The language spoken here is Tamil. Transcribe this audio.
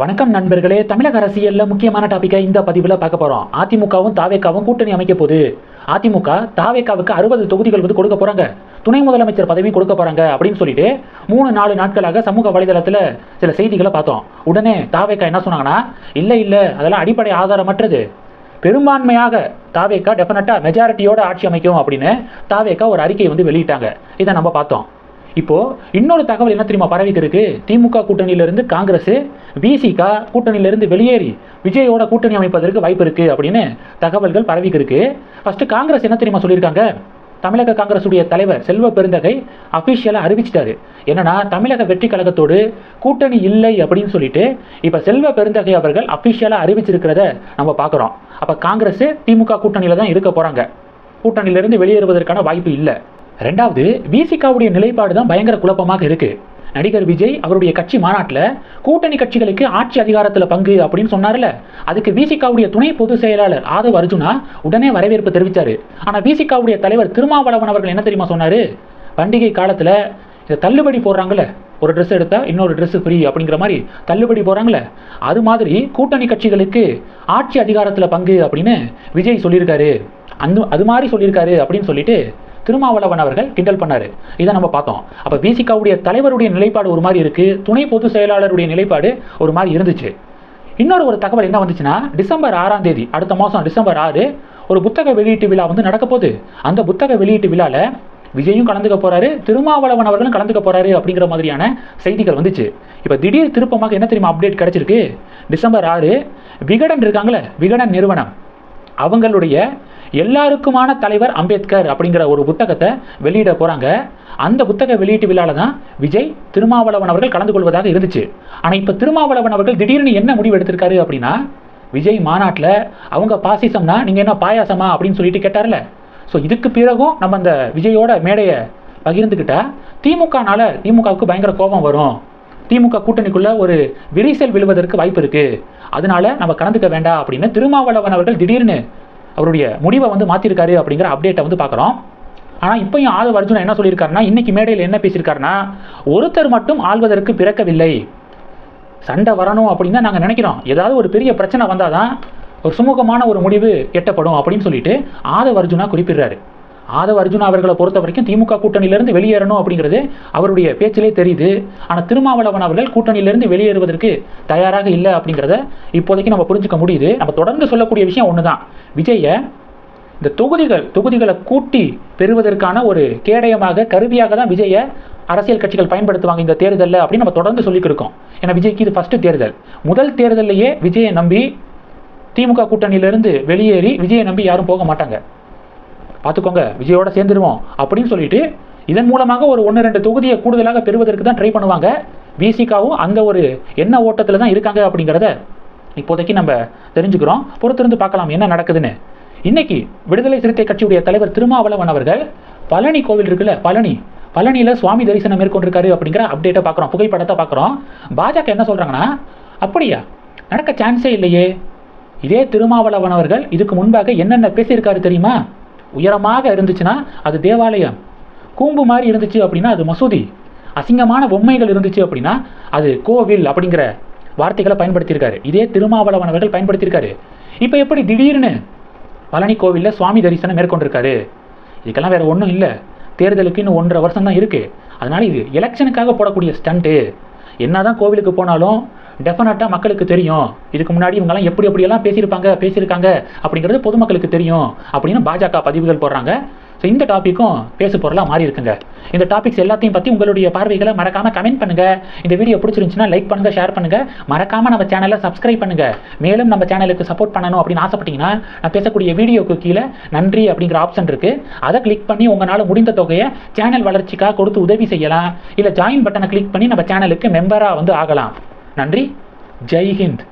வணக்கம் நண்பர்களே தமிழக அரசியல்ல முக்கியமான டாபிக்கை இந்த பதிவில் பார்க்க போறோம். அதிமுகவும் தாவேக்காவும் கூட்டணி அமைக்க போகுது அதிமுக தாவேக்காவுக்கு அறுபது தொகுதிகள் வந்து கொடுக்க போறாங்க. துணை முதலமைச்சர் பதவி கொடுக்க போறாங்க அப்படின்னு சொல்லிட்டு மூணு நாலு நாட்களாக சமூக வலைதளத்தில் சில செய்திகளை பார்த்தோம். உடனே தாவேக்கா என்ன சொன்னாங்கன்னா இல்லை இல்லை அதெல்லாம் அடிப்படை ஆதாரமற்றது. பெரும்பான்மையாக தாவேக்கா டெஃபினட்டாக மெஜாரிட்டியோட ஆட்சி அமைக்கும் அப்படின்னு தாவேக்கா ஒரு அறிக்கையை வந்து வெளியிட்டாங்க. இதை நம்ம பார்த்தோம். இப்போ இன்னொரு தகவல் என்ன தெரியுமா பரவிட்டு இருக்கு? திமுக கூட்டணியிலிருந்து காங்கிரஸ் பிசிகா கூட்டணியிலிருந்து வெளியேறி விஜயோட கூட்டணி அமைப்பதற்கு வாய்ப்பு இருக்கு அப்படின்னு தகவல்கள் பரவிக்கு இருக்கு. ஃபர்ஸ்ட் காங்கிரஸ் என்ன தெரியுமா சொல்லியிருக்காங்க? தமிழக காங்கிரசுடைய தலைவர் செல்வ பெருந்தகை அபிஷியலாக அறிவிச்சிட்டாரு. என்னன்னா தமிழக வெற்றி கழகத்தோடு கூட்டணி இல்லை அப்படின்னு சொல்லிட்டு இப்போ செல்வ பெருந்தகை அவர்கள் அபிஷியலாக அறிவிச்சிருக்கிறத நம்ம பார்க்குறோம். அப்போ காங்கிரஸ் திமுக கூட்டணியில் தான் இருக்க போகிறாங்க கூட்டணியிலிருந்து வெளியேறுவதற்கான வாய்ப்பு இல்லை. ரெண்டாவது விசிகாவுடைய நிலைப்பாடு தான் பயங்கர குழப்பமாக இருக்கு. நடிகர் விஜய் அவருடைய கட்சி மாநாட்டில் கூட்டணி கட்சிகளுக்கு ஆட்சி அதிகாரத்தில் பங்கு அப்படின்னு சொன்னார்ல. அதுக்கு விசிகாவுடைய துணை பொதுச் செயலாளர் ஆதவ் அர்ஜுனா உடனே வரவேற்பு தெரிவித்தார் ஆனால் விசிகாவுடைய தலைவர் திருமாவளவன் அவர்கள் என்ன தெரியுமா சொன்னார்? பண்டிகை காலத்தில் இதை தள்ளுபடி போடுறாங்கல்ல. ஒரு ட்ரெஸ் எடுத்தால் இன்னொரு ட்ரெஸ் ஃப்ரீ அப்படிங்கிற மாதிரி தள்ளுபடி போகிறாங்களே அது மாதிரி கூட்டணி கட்சிகளுக்கு ஆட்சி அதிகாரத்தில் பங்கு அப்படின்னு விஜய் சொல்லியிருக்காரு. அந்த அது மாதிரி சொல்லியிருக்காரு அப்படின்னு சொல்லிட்டு திருமாவளவன் அவர்கள் கிண்டல் பண்ணார். இதை நம்ம பார்த்தோம். அப்போ பிசிகாவுடைய தலைவருடைய நிலைப்பாடு ஒரு மாதிரி இருக்குது துணை பொதுச் செயலாளருடைய நிலைப்பாடு ஒரு மாதிரி இருந்துச்சு. இன்னொரு ஒரு தகவல் என்ன வந்துச்சுன்னா டிசம்பர் ஆறாம் தேதி அடுத்த மாதம் டிசம்பர் ஆறு ஒரு புத்தக வெளியீட்டு விழா வந்து நடக்க போகுது. அந்த புத்தக வெளியீட்டு விழாவில் விஜயும் கலந்துக்க போறாரு திருமாவளவன் அவர்களும் கலந்துக்க போறாரு அப்படிங்கிற மாதிரியான செய்திகள் வந்துச்சு. இப்போ திடீர் திருப்பமாக என்ன தெரியுமா அப்டேட் கிடைச்சிருக்கு? டிசம்பர் ஆறு விகடன் இருக்காங்களே விகடன் நிறுவனம். அவங்களுடைய எல்லாருக்குமான தலைவர் அம்பேத்கர் அப்படிங்கிற ஒரு புத்தகத்தை வெளியிட போகிறாங்க அந்த புத்தக வெளியீட்டு விழாவில் தான் விஜய் திருமாவளவன் அவர்கள் கலந்து கொள்வதாக இருந்துச்சு. ஆனால் இப்போ திருமாவளவன் அவர்கள் திடீர்னு என்ன முடிவு எடுத்திருக்காரு அப்படின்னா விஜய் மாநாட்டில் அவங்க பாசிசம்னா நீங்கள் என்ன பாயாசமா அப்படின்னு சொல்லிட்டு கேட்டார்ல. ஸோ இதுக்கு பிறகும் நம்ம அந்த விஜயோட மேடையை பகிர்ந்துக்கிட்டா திமுகனால திமுகவுக்கு பயங்கர கோபம் வரும். திமுக கூட்டணிக்குள்ளே ஒரு விரிசல் விழுவதற்கு வாய்ப்பு இருக்குது அதனால நம்ம கலந்துக்க வேண்டாம் அப்படின்னு திருமாவளவன் அவர்கள் திடீர்னு அவருடைய முடிவை வந்து மாற்றிருக்காரு அப்படிங்கிற அப்டேட்டை வந்து பார்க்குறோம். ஆனால் இப்போயும் ஆதவ அர்ஜுனா என்ன சொல்லியிருக்காருன்னா இன்னைக்கு மேடையில் என்ன பேசியிருக்காருன்னா ஒருத்தர் மட்டும் ஆள்வதற்கு பிறக்கவில்லை. சண்டை வரணும் அப்படின்னு தான் நாங்கள் நினைக்கிறோம். ஏதாவது ஒரு பெரிய பிரச்சனை வந்தால் தான் ஒரு சுமூகமான ஒரு முடிவு எட்டப்படும் அப்படின்னு சொல்லிட்டு ஆதவ அர்ஜுனா குறிப்பிடுறாரு. ஆதவ அர்ஜுனா அவர்களை பொறுத்த வரைக்கும் திமுக கூட்டணியிலிருந்து வெளியேறணும் அப்படிங்கிறது அவருடைய பேச்சிலே தெரியுது. ஆனால் திருமாவளவன் அவர்கள் கூட்டணியிலிருந்து வெளியேறுவதற்கு தயாராக இல்லை அப்படிங்கிறத இப்போதைக்கு நம்ம புரிஞ்சுக்க முடியுது. நம்ம தொடர்ந்து சொல்லக்கூடிய விஷயம் ஒன்று தான் விஜயை இந்த தொகுதிகள் தொகுதிகளை கூட்டி பெறுவதற்கான ஒரு கேடயமாக கருவியாக தான் விஜயை அரசியல் கட்சிகள் பயன்படுத்துவாங்க இந்த தேர்தலில் அப்படின்னு நம்ம தொடர்ந்து சொல்லிக்கிருக்கோம் ஏன்னா விஜய்க்கு இது ஃபஸ்ட்டு தேர்தல். முதல் தேர்தலையே விஜயை நம்பி திமுக கூட்டணியிலிருந்து வெளியேறி விஜயை நம்பி யாரும் போக மாட்டாங்க. பார்த்துக்கோங்க விஜயோட சேர்ந்துருவோம் அப்படின்னு சொல்லிட்டு இதன் மூலமாக ஒரு ஒன்று ரெண்டு தொகுதியை கூடுதலாக பெறுவதற்கு தான் ட்ரை பண்ணுவாங்க. விசிகாவும் அங்கே ஒரு என்ன ஓட்டத்தில் தான் இருக்காங்க அப்படிங்கிறத இப்போதைக்கு நம்ம தெரிஞ்சுக்கிறோம். பொறுத்திருந்து பார்க்கலாம் என்ன நடக்குதுன்னு. இன்னைக்கு விடுதலை சிறுத்தை கட்சியுடைய தலைவர் திருமாவளவன் அவர்கள் பழனி கோவில் இருக்குல்ல பழனி பழனியில் சுவாமி தரிசனம் மேற்கொண்டிருக்காரு அப்படிங்கிற அப்டேட்டை பார்க்குறோம் புகைப்படத்தை பார்க்குறோம். பாஜக என்ன சொல்கிறாங்கன்னா அப்படியா நடக்க சான்ஸே இல்லையே. இதே திருமாவளவன் அவர்கள் இதுக்கு முன்பாக என்னென்ன பேசியிருக்காரு தெரியுமா? உயரமாக இருந்துச்சுன்னா அது தேவாலயம். கூம்பு மாதிரி இருந்துச்சு அப்படின்னா அது மசூதி. அசிங்கமான பொம்மைகள் இருந்துச்சு அப்படின்னா அது கோவில் அப்படிங்கிற வார்த்தைகளை பயன்படுத்தியிருக்காரு. இதே திருமாவளவன் அவர்கள் பயன்படுத்தியிருக்காரு. இப்போ எப்படி திடீர்னு பழனி கோவிலில் சுவாமி தரிசனம் மேற்கொண்டிருக்காரு? இதுக்கெல்லாம் வேறு ஒன்றும் இல்லை. தேர்தலுக்கு இன்னும் ஒன்றரை வருஷம் தான் இருக்குது அதனால் இது எலெக்ஷனுக்காக போடக்கூடிய ஸ்டண்ட்டு என்ன தான் கோவிலுக்கு போனாலும் டெஃபினட்டாக மக்களுக்கு தெரியும். இதுக்கு முன்னாடி இவங்கெல்லாம் எப்படி எப்படியெல்லாம் பேசியிருப்பாங்க பேசியிருக்காங்க அப்படிங்கிறது பொதுமக்களுக்கு தெரியும் அப்படின்னு பாஜக பதிவுகள் போடுறாங்க. ஸோ இந்த டாப்பிக்கும் பேசு பொருளாக மாறி இருக்குங்க. இந்த டாபிக்ஸ் எல்லாத்தையும் பற்றி உங்களுடைய பார்வைகளை மறக்காமல் கமெண்ட் பண்ணுங்கள் இந்த வீடியோ பிடிச்சிருந்துச்சுன்னா லைக் பண்ணுங்கள் ஷேர் பண்ணுங்கள் மறக்காமல் நம்ம சேனலை சப்ஸ்கிரைப் பண்ணுங்கள் மேலும் நம்ம சேனலுக்கு சப்போர்ட் பண்ணணும் அப்படின்னு ஆசைப்பட்டீங்கன்னா நான் பேசக்கூடிய வீடியோக்கு கீழே நன்றி அப்படிங்கிற ஆப்ஷன் இருக்குது அதை கிளிக் பண்ணி உங்களால் முடிந்த தொகையை சேனல் வளர்ச்சிக்காக கொடுத்து உதவி செய்யலாம். இல்லை ஜாயின் பட்டனை கிளிக் பண்ணி நம்ம சேனலுக்கு மெம்பராக வந்து ஆகலாம். நன்றி. ஜெய் ஹிந்த்.